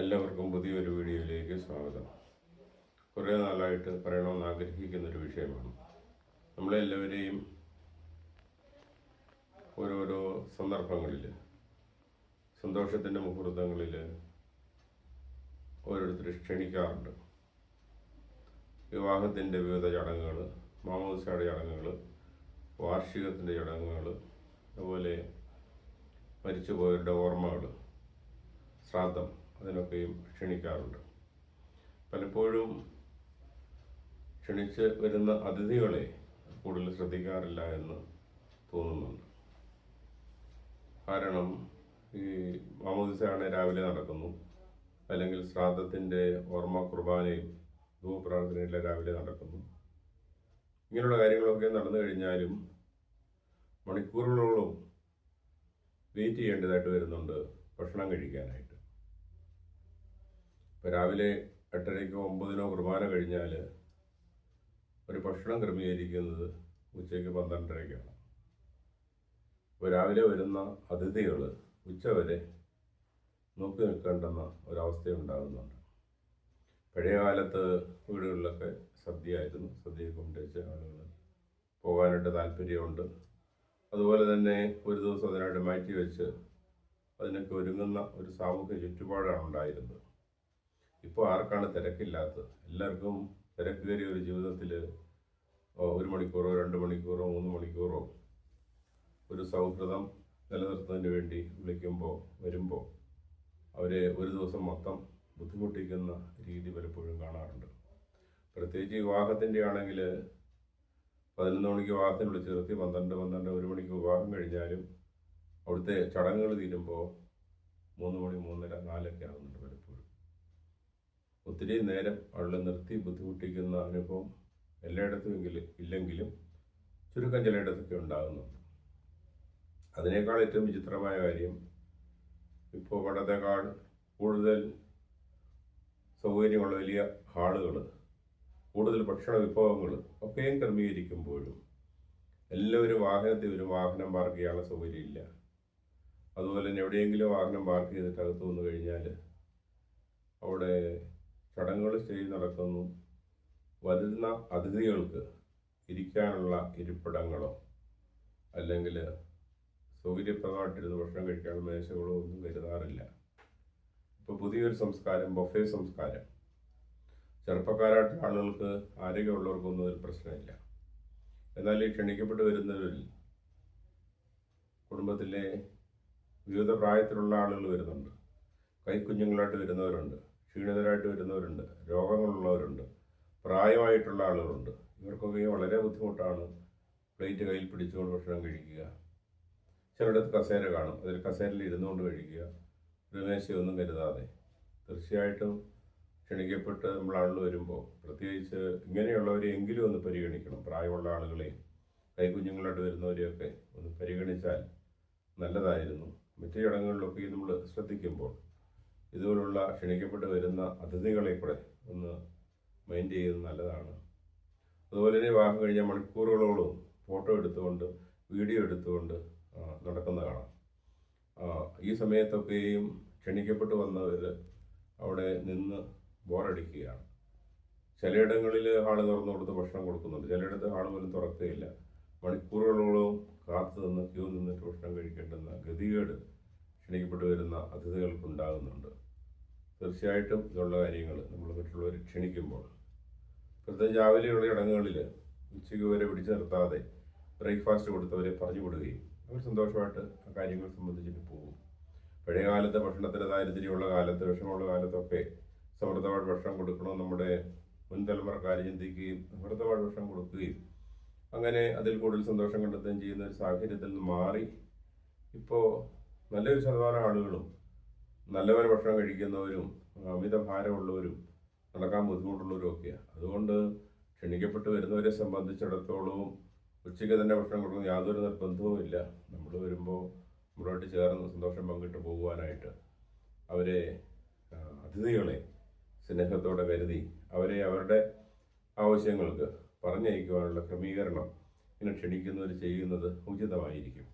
എല്ലാവർക്കും പുതിയൊരു വീഡിയോയിലേക്ക് സ്വാഗതം. കുറേ നാളായിട്ട് പറയണമെന്ന് ആഗ്രഹിക്കുന്നൊരു വിഷയമാണ്. നമ്മളെല്ലാവരെയും ഓരോരോ സന്ദർഭങ്ങളിൽ സന്തോഷത്തിന്റെ മുഹൂർത്തങ്ങളിൽ ഓരോരുത്തർ ക്ഷണിക്കാറുണ്ട്. വിവാഹത്തിന്റെ വിവിധ ചടങ്ങുകൾ മാമോദിസയുടെ ചടങ്ങുകൾ വാർഷികത്തിന്റെ ചടങ്ങുകൾ അതുപോലെ മരിച്ചുപോയവരുടെ ഓർമ്മകൾ ശ്രാദ്ധം അതിനൊക്കെയും ക്ഷണിക്കാറുണ്ട്. പലപ്പോഴും ക്ഷണിച്ച് വരുന്ന അതിഥികളെ കൂടുതൽ ശ്രദ്ധിക്കാറില്ല എന്ന് തോന്നുന്നുണ്ട്. കാരണം ഈ മാമോദിസയാണ് രാവിലെ നടക്കുന്നു. അല്ലെങ്കിൽ ശ്രാദ്ധത്തിന്റെ ഓർമ്മ കുർബാനയും ധൂപ്രാർത്ഥനയെല്ലാം രാവിലെ നടക്കുന്നു. ഇങ്ങനെയുള്ള കാര്യങ്ങളൊക്കെ നടന്നു കഴിഞ്ഞാലും മണിക്കൂറുകളോളം വെയിറ്റ് ചെയ്യേണ്ടതായിട്ട് വരുന്നുണ്ട് ഭക്ഷണം കഴിക്കാനായിട്ട്. ഇപ്പോൾ രാവിലെ എട്ടരയ്ക്കോ ഒമ്പതിനോ കുർബാന കഴിഞ്ഞാൽ ഒരു ഭക്ഷണം ക്രമീകരിക്കുന്നത് ഉച്ചയ്ക്ക് പന്ത്രണ്ടരയ്ക്കാണ്. ഇപ്പോൾ രാവിലെ വരുന്ന അതിഥികൾ ഉച്ചവരെ നോക്കി നിൽക്കേണ്ടെന്ന ഒരവസ്ഥ ഉണ്ടാകുന്നുണ്ട്. പഴയ കാലത്ത് വീടുകളിലൊക്കെ സദ്യയായിരുന്നു. സദ്യയൊക്കെ കൊണ്ടുവച്ച് ആളുകൾ പോകാനായിട്ട് താല്പര്യമുണ്ട്. അതുപോലെ തന്നെ ഒരു ദിവസം അതിനായിട്ട് മാറ്റി വെച്ച് അതിനൊക്കെ ഒരുങ്ങുന്ന ഒരു സാമൂഹ്യ ചുറ്റുപാടാണ് ഉണ്ടായിരുന്നത്. ഇപ്പോൾ ആർക്കാണ് തിരക്കില്ലാത്തത്? എല്ലാവർക്കും തിരക്കേറിയ ഒരു ജീവിതത്തിൽ ഒരു മണിക്കൂറോ രണ്ട് മണിക്കൂറോ മൂന്ന് മണിക്കൂറോ ഒരു സൗഹൃദം നിലനിർത്തുന്നതിന് വേണ്ടി വിളിക്കുമ്പോൾ വരുമ്പോൾ അവരെ ഒരു ദിവസം മൊത്തം ബുദ്ധിമുട്ടിക്കുന്ന രീതി പലപ്പോഴും കാണാറുണ്ട്. പ്രത്യേകിച്ച് വിവാഹത്തിന്റെ ആണെങ്കിൽ പതിനൊന്ന് മണിക്ക് വിവാഹത്തിന് വിളിച്ച് നിർത്തി പന്ത്രണ്ട് പന്ത്രണ്ട് ഒരു മണിക്ക് വിവാഹം കഴിഞ്ഞാലും അവിടുത്തെ ചടങ്ങുകൾ തീരുമ്പോൾ മൂന്ന് മണി മൂന്നര നാലൊക്കെ ആകുന്നുണ്ട് ഒത്തിരി നേരം അവളെ നിർത്തി ബുദ്ധിമുട്ടിക്കുന്ന അനുഭവം എല്ലായിടത്തും എങ്കിലും ഇല്ലെങ്കിലും ചുരുക്കം ചിലയിടത്തൊക്കെ ഉണ്ടാകുന്നുണ്ട്. അതിനേക്കാൾ ഏറ്റവും വിചിത്രമായ കാര്യം ഇപ്പോൾ പണ്ടത്തെക്കാൾ കൂടുതൽ സൗകര്യമുള്ള വലിയ ഹാളുകൾ കൂടുതൽ ഭക്ഷണ വിഭവങ്ങൾ ഒക്കെയും ക്രമീകരിക്കുമ്പോഴും എല്ലാവരും വാഹനത്തിൽ ഒരു വാഹനം പാർക്ക് ചെയ്യാനുള്ള സൗകര്യമില്ല അതുപോലെ തന്നെ എവിടെയെങ്കിലും വാഹനം പാർക്ക് ചെയ്തിട്ട് അകത്ത് വന്നു കഴിഞ്ഞാൽ അവിടെ ചടങ്ങുകൾ സ്റ്റേജ് നടക്കുന്നു. വരുന്ന അതിഥികൾക്ക് ഇരിക്കാനുള്ള ഇരിപ്പിടങ്ങളോ അല്ലെങ്കിൽ സൗകര്യപ്രദമായിട്ടിരുന്ന് ഭക്ഷണം കഴിക്കാനുള്ള മേശകളോ ഒന്നും കരുതാറില്ല. ഇപ്പോൾ പുതിയൊരു സംസ്കാരം ബൊഫേ സംസ്കാരം. ചെറുപ്പക്കാരായിട്ടുള്ള ആളുകൾക്ക് ആരോഗ്യമുള്ളവർക്കൊന്നും ഒരു പ്രശ്നമില്ല. എന്നാൽ ഈ ക്ഷണിക്കപ്പെട്ട് വരുന്നവരിൽ കുടുംബത്തിലെ വിവിധ പ്രായത്തിലുള്ള ആളുകൾ വരുന്നുണ്ട്. കൈക്കുഞ്ഞുങ്ങളായിട്ട് വരുന്നവരുണ്ട്. ക്ഷീണിതരായിട്ട് വരുന്നവരുണ്ട് രോഗങ്ങളുള്ളവരുണ്ട് പ്രായമായിട്ടുള്ള ആളുകളുണ്ട്. ഇവർക്കൊക്കെ വളരെ ബുദ്ധിമുട്ടാണ് പ്ലേറ്റ് കയ്യിൽ പിടിച്ചുകൊണ്ട് ഭക്ഷണം കഴിക്കുക. ചിലയിടത്ത് കസേര കാണും അതിൽ കസേരയിൽ ഇരുന്നുകൊണ്ട് കഴിക്കുക. ഒരു മേശയൊന്നും കരുതാതെ. തീർച്ചയായിട്ടും ക്ഷണിക്കപ്പെട്ട് നമ്മൾ ആളുകൾ വരുമ്പോൾ പ്രത്യേകിച്ച് ഇങ്ങനെയുള്ളവരെ എങ്കിലും ഒന്ന് പരിഗണിക്കണം. പ്രായമുള്ള ആളുകളെയും കൈകുഞ്ഞുങ്ങളായിട്ട് വരുന്നവരെയൊക്കെ ഒന്ന് പരിഗണിച്ചാൽ നല്ലതായിരുന്നു. മറ്റു ചടങ്ങുകളിലൊക്കെ നമ്മൾ ശ്രദ്ധിക്കുമ്പോൾ ഇതുപോലുള്ള ക്ഷണിക്കപ്പെട്ട് വരുന്ന അതിഥികളെ കൂടെ ഒന്ന് മൈൻഡ് ചെയ്യുന്നത് നല്ലതാണ്. അതുപോലെ തന്നെ വിവാഹം കഴിഞ്ഞ മണിക്കൂറുകളോളം ഫോട്ടോ എടുത്തുകൊണ്ട് വീഡിയോ എടുത്തുകൊണ്ട് നടക്കുന്ന കാണാം. ഈ സമയത്തൊക്കെയും ക്ഷണിക്കപ്പെട്ട് വന്നവർ അവിടെ നിന്ന് ബോറടിക്കുകയാണ്. ചിലയിടങ്ങളിൽ ഹാൾ തുറന്നു കൊടുത്ത് ഭക്ഷണം കൊടുക്കുന്നുണ്ട്. ചിലയിടത്ത് ഹാൾ പോലും തുറക്കുകയില്ല. മണിക്കൂറുകളോളം കാത്തു നിന്ന് ക്യൂ നിന്നിട്ട് ഭക്ഷണം കഴിക്കേണ്ടുന്ന ഗതികേട് ക്ഷണിക്കപ്പെട്ട് വരുന്ന അതിഥികൾക്ക് ഉണ്ടാകുന്നുണ്ട് തീർച്ചയായിട്ടും ഇതുള്ള കാര്യങ്ങൾ നമ്മൾ മറ്റുള്ളവർ ക്ഷണിക്കുമ്പോൾ. പ്രത്യേകിച്ച് രാവിലെയുള്ള ചടങ്ങുകളിൽ ഉച്ചയ്ക്ക് വരെ പിടിച്ചു നിർത്താതെ ബ്രേക്ക്ഫാസ്റ്റ് കൊടുത്തവരെ പറഞ്ഞു വിടുകയും അവർ സന്തോഷമായിട്ട് ആ കാര്യങ്ങൾ സംബന്ധിച്ചിട്ട് പോകും. പഴയ കാലത്ത് ഭക്ഷണത്തിന്റെ ദാരിദ്ര്യമുള്ള കാലത്ത് വിഷമമുള്ള കാലത്തൊക്കെ സമൃദ്ധമായിട്ട് ഭക്ഷണം കൊടുക്കണം നമ്മുടെ മുൻ തലമുറക്കാർ ചിന്തിക്കുകയും സമൃദ്ധമായിട്ട് ഭക്ഷണം കൊടുക്കുകയും അങ്ങനെ അതിൽ കൂടുതൽ സന്തോഷം കണ്ടെത്തുകയും ചെയ്യുന്ന ഒരു സാഹചര്യത്തിൽ നിന്ന് മാറി. ഇപ്പോൾ നല്ലൊരു ശതമാനം ആളുകളും നല്ലവരെ ഭക്ഷണം കഴിക്കുന്നവരും അമിത ഭാരമുള്ളവരും നടക്കാൻ ബുദ്ധിമുട്ടുള്ളവരും ഒക്കെയാണ് അതുകൊണ്ട് ക്ഷണിക്കപ്പെട്ട് വരുന്നവരെ സംബന്ധിച്ചിടത്തോളവും ഉച്ചയ്ക്ക് തന്നെ ഭക്ഷണം കൊടുക്കുന്ന യാതൊരു നിർബന്ധവുമില്ല നമ്മൾ വരുമ്പോൾ നമ്മളോട്ട് ചേർന്ന് സന്തോഷം പങ്കിട്ട് പോകുവാനായിട്ട് അവരെ അതിഥികളെ സ്നേഹത്തോടെ കരുതി അവരെ അവരുടെ ആവശ്യങ്ങൾക്ക് പറഞ്ഞയക്കുവാനുള്ള ക്രമീകരണം ഇങ്ങനെ ക്ഷണിക്കുന്നവർ ചെയ്യുന്നത് ഉചിതമായിരിക്കും.